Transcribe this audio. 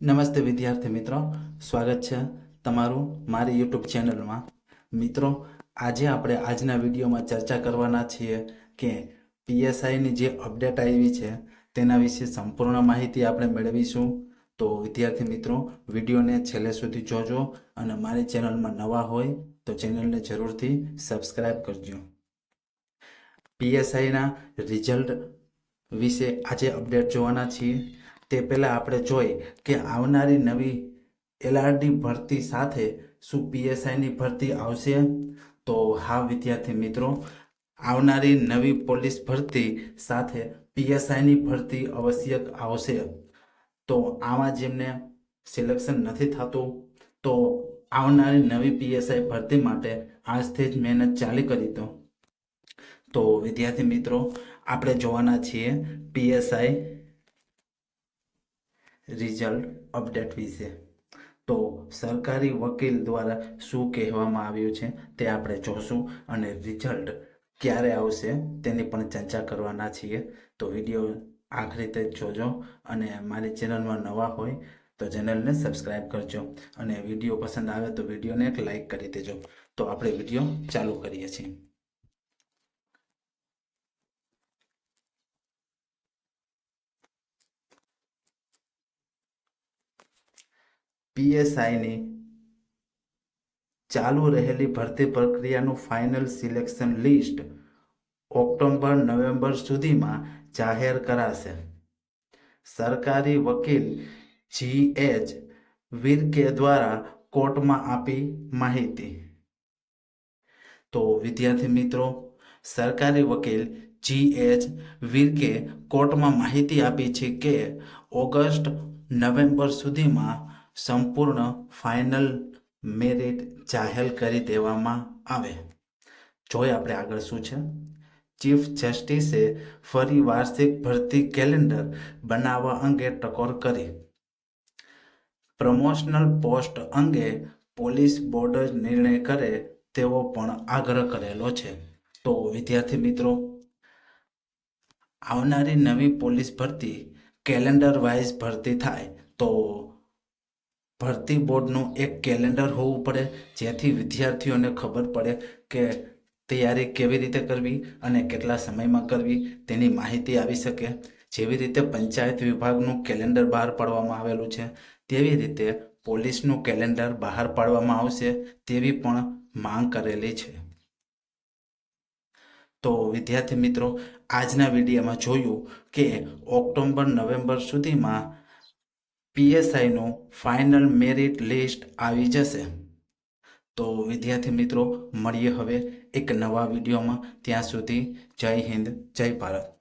નમસ્તે વિદ્યાર્થી મિત્રો. સ્વાગત છે તમારું મારી યુટ્યુબ ચેનલમાં. મિત્રો, આજે આપણે આજના વિડીયોમાં ચર્ચા કરવાના છીએ કે પીએસઆઈની જે અપડેટ આવી છે તેના વિશે સંપૂર્ણ માહિતી આપણે મેળવીશું. તો વિદ્યાર્થી મિત્રો, વિડીયોને છેલ્લે સુધી જોજો અને મારી ચેનલમાં નવા હોય તો ચેનલને જરૂરથી સબસ્ક્રાઈબ કરજો. પીએસઆઈના રિઝલ્ટ વિશે આજે અપડેટ જોવાના છીએ. તે પહેલાં આપણે જોઈ કે આવનારી નવી એલઆરડી ભરતી સાથે શું પીએસઆઈની ભરતી આવશે? તો હા, વિદ્યાર્થી મિત્રો, આવનારી નવી પોલીસ ભરતી સાથે પીએસઆઈની ભરતી આવશ્યક આવશે. તો આમાં જેમને સિલેક્શન નથી થતું, તો આવનારી નવી પીએસઆઈ ભરતી માટે આજથી જ મહેનત ચાલી કરી દો તો વિદ્યાર્થી મિત્રો, આપણે જોવાના છીએ પીએસઆઈ રિઝલ્ટ અપડેટ વિશે. તો સરકારી વકીલ દ્વારા શું કહેવામાં આવ્યું છે તે આપણે જોશું અને રિઝલ્ટ ક્યારે આવશે તેની પણ ચર્ચા કરવાના છીએ. તો વીડિયો આખરી તે જોજો અને મારી ચેનલમાં નવા હોય તો ચેનલને સબસ્ક્રાઈબ કરજો અને વીડિયો પસંદ આવે તો વિડીયોને એક લાઈક કરી દેજો. તો આપણે વીડિયો ચાલુ કરીએ છીએ. પીએસઆઈની ચાલુ રહેલી ભરતી પ્રક્રિયાનું final selection list October, November સુધીમાં જાહેર કરાશે. સરકારી વકીલ જી એચ વિરકે દ્વારા કોર્ટમાં આપી માહિતી. તો વિદ્યાર્થી મિત્રો, સરકારી વકીલ જી એચ વિરકે કોર્ટમાં માહિતી આપી છે કે ઓગસ્ટ, નવેમ્બર સુધીમાં સંપૂર્ણ ફાઇનલ મેરિટ જાહેર કરી દેવામાં આવે. જોઈએ આપણે આગળ શું છે. ચીફ જસ્ટિસે ફરી વાર્ષિક ભરતી કેલેન્ડર બનાવવા અંગે ટકોર કરી. પ્રમોશનલ પોસ્ટ અંગે પોલીસ બોર્ડ નિર્ણય કરે તેવો પણ આગ્રહ કરેલો છે. તો વિદ્યાર્થી મિત્રો, આવનારી નવી પોલીસ ભરતી કેલેન્ડર વાઇઝ ભરતી થાય તો ભરતી બોર્ડનું એક કેલેન્ડર હોવું પડે, જેથી વિદ્યાર્થીઓને ખબર પડે કે તૈયારી કેવી રીતે કરવી અને કેટલા સમયમાં કરવી, તેની માહિતી આવી શકે. જેવી રીતે પંચાયત વિભાગનું કેલેન્ડર બહાર પાડવામાં આવેલું છે, તેવી રીતે પોલીસનું કેલેન્ડર બહાર પાડવામાં આવશે, તેવી પણ માંગ કરેલી છે. તો વિદ્યાર્થી મિત્રો, આજના વિડીયોમાં જોયું કે ઓક્ટોબર, નવેમ્બર સુધીમાં પીએસઆઈનું ફાઇનલ મેરિટ લિસ્ટ આવી જશે. તો વિદ્યાર્થી મિત્રો, મળીએ હવે એક નવા વિડીયોમાં. ત્યાં સુધી જય હિન્દ, જય ભારત.